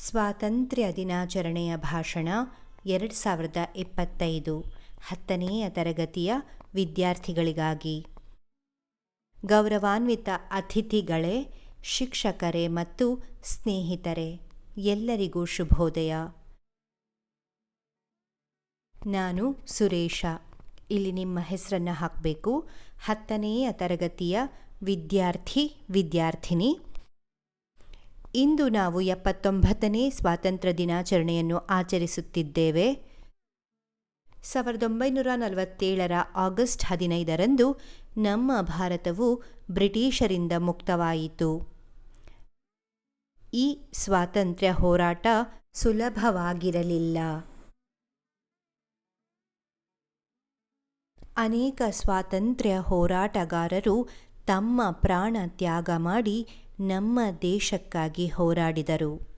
ಸ್ವಾತಂತ್ರ್ಯ ದಿನಾಚರಣೆಯ ಭಾಷಣ ಎರಡು ಸಾವಿರದ ಇಪ್ಪತ್ತೈದು, ಹತ್ತನೆಯ ತರಗತಿಯ ವಿದ್ಯಾರ್ಥಿಗಳಿಗಾಗಿ. ಗೌರವಾನ್ವಿತ ಅತಿಥಿಗಳೇ, ಶಿಕ್ಷಕರೇ ಮತ್ತು ಸ್ನೇಹಿತರೆ, ಎಲ್ಲರಿಗೂ ಶುಭೋದಯ. ನಾನು ಸುರೇಶ. ಇಲ್ಲಿ ನಿಮ್ಮ ಹೆಸರನ್ನು ಹಾಕಬೇಕು. ಹತ್ತನೆಯ ತರಗತಿಯ ವಿದ್ಯಾರ್ಥಿ, ವಿದ್ಯಾರ್ಥಿನಿ. ಇಂದು ನಾವು ಎಪ್ಪತ್ತೊಂಬತ್ತನೇ ಸ್ವಾತಂತ್ರ್ಯ ದಿನಾಚರಣೆಯನ್ನು ಆಚರಿಸುತ್ತಿದ್ದೇವೆ. ಸಾವಿರದ ಒಂಬೈನೂರ ನಲವತ್ತೇಳರ ಆಗಸ್ಟ್ ಹದಿನೈದರಂದು ನಮ್ಮ ಭಾರತವು ಬ್ರಿಟಿಷರಿಂದ ಮುಕ್ತವಾಯಿತು. ಈ ಸ್ವಾತಂತ್ರ್ಯ ಹೋರಾಟ ಸುಲಭವಾಗಿರಲಿಲ್ಲ. ಅನೇಕ ಸ್ವಾತಂತ್ರ್ಯ ಹೋರಾಟಗಾರರು ತಮ್ಮ ಪ್ರಾಣ ತ್ಯಾಗ ಮಾಡಿ ನಮ್ಮ ದೇಶಕ್ಕಾಗಿ ಹೋರಾಡಿದರು.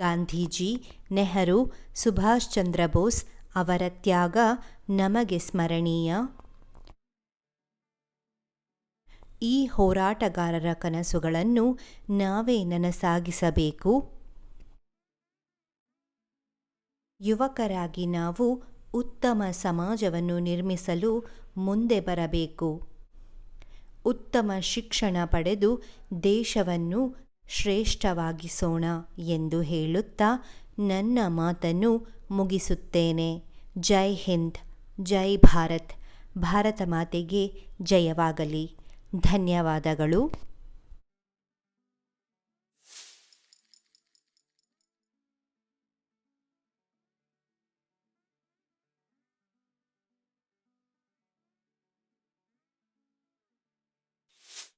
ಗಾಂಧೀಜಿ, ನೆಹರು, ಸುಭಾಷ್ ಚಂದ್ರ ಬೋಸ್ ಅವರ ತ್ಯಾಗ ನಮಗೆ ಸ್ಮರಣೀಯ. ಈ ಹೋರಾಟಗಾರರ ಕನಸುಗಳನ್ನು ನಾವೇ ನನಸಾಗಿಸಬೇಕು. ಯುವಕರಾಗಿ ನಾವು ಉತ್ತಮ ಸಮಾಜವನ್ನು ನಿರ್ಮಿಸಲು ಮುಂದೆ ಬರಬೇಕು. ಉತ್ತಮ ಶಿಕ್ಷಣ ಪಡೆದು ದೇಶವನ್ನು ಶ್ರೇಷ್ಠವಾಗಿಸೋಣ ಎಂದು ಹೇಳುತ್ತಾ ನನ್ನ ಮಾತನ್ನು ಮುಗಿಸುತ್ತೇನೆ. ಜೈ ಹಿಂದ್, ಜೈ ಭಾರತ್. ಭಾರತ ಮಾತೆಗೆ ಜಯವಾಗಲಿ. ಧನ್ಯವಾದಗಳು.